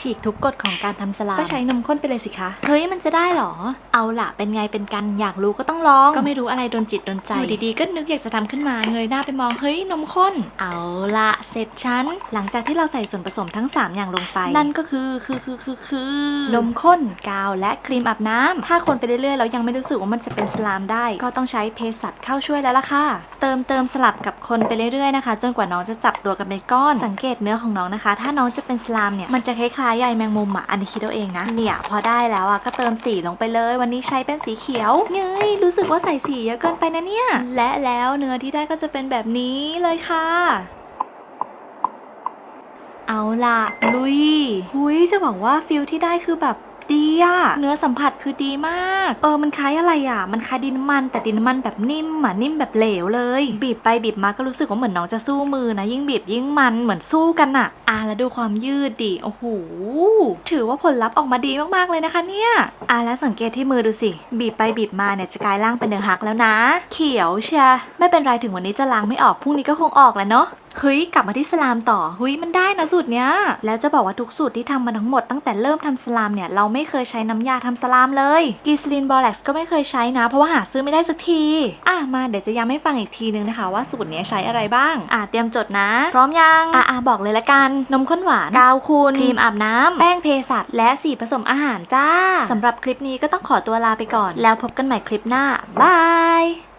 ฉีกทุกกฎของการทำสลามก็ใช้นมข้นไปเลยสิคะ เฮ้ยมันจะได้เหรอ เอาล่ะเป็นไงเป็นกันอยากรู้ก็ต้องลอง ก็ไม่รู้อะไรโดนจิตโดนใจอยู่ดีๆ ก็นึกอยากจะทำขึ้นมาเงยหน้าไปมองเฮ้ยนมข้น เอาละเสร็จฉันหลังจากที่เราใส่ส่วนผสมทั้ง 3 อย่างลงไป นั่นก็คือคือคือคือคือนมข้นกาวและครีมอาบน้ำถ้าคนไปเรื่อยๆแล้วยังไม่รู้สึกว่ามันจะเป็นสลามได้ ก็ต้องใช้เภสัชเข้าช่วยแล้วล่ะค่ะ เติมเติมสลับกับคนไปเรื่อยๆนะคะ จนกว่าน้องจะจับตัวกันเป็นก้อน สังเกตเนื้อของน้องนะคะ ถ้าน้องจะเป็นสลามเนี่ยมันจะคล้ายาใยแมงมุมอะอันนี้คิดเอาเองนะเนี่ยพอได้แล้วอะก็เติมสีลงไปเลย วันนี้ใช้เป็นสีเขียวเงยรู้สึกว่าใส่สีเยอะเกินไปนะเนี่ยและแล้วเนื้อที่ได้ก็จะเป็นแบบนี้เลยค่ะเอาล่ะลุย หุยจะบอกว่าฟิลที่ได้คือแบบ ดีอะเนื้อสัมผัสคือดีมาก เออมันคล้ายอะไรอะมันคล้ายดินมันแต่ดินมันแบบนิ่มอะนิ่มแบบเหลวเลย บีบไปบีบมาก็รู้สึกว่าเหมือนน้องจะสู้มือนะ ยิ่งบีบยิ่งมันเหมือนสู้กันอะอะแล้วดูความยืดดิโอ้โหถือว่าผลลัพธ์ออกมาดีมากๆเลยนะคะเนี่ยอะแล้วสังเกตที่มือดูสิ บีบไปบีบมาเนี่ยจะกลายร่างเป็นเนื้อฮักแล้วนะ เขียวเชียไม่เป็นไรถึงวันนี้จะล้างไม่ออกพรุ่งนี้ก็คงออกแหล้วเนาะ เฮ้ยกลับมาที่สลามต่อเฮ้ยมันได้นะสูตรเนี้ยแล้วจะบอกว่าทุกสูตรที่ทำมาทั้งหมดตั้งแต่เริ่มทำสลามเนี่ยเราไม่เคยใช้น้ำยาทำสลามเลยกีซลินบอแล็กซ์ก็ไม่เคยใช้นะ เพราะว่าหาซื้อไม่ได้สักทีอะมาเดี๋ยวจะย้ำให้ฟังอีกทีนึงนะคะ ว่าสูตรเนี้ยใช้อะไรบ้าง อะเตรียมจดนะ พร้อมยังอะอะบอกเลยละกันนมข้นหวานกาวคุณครีมอาบน้ำแป้งเภสัชและสีผสมอาหารจ้าสำหรับคลิปนี้ก็ต้องขอตัวลาไปก่อน แล้วพบกันใหม่คลิปหน้าบาย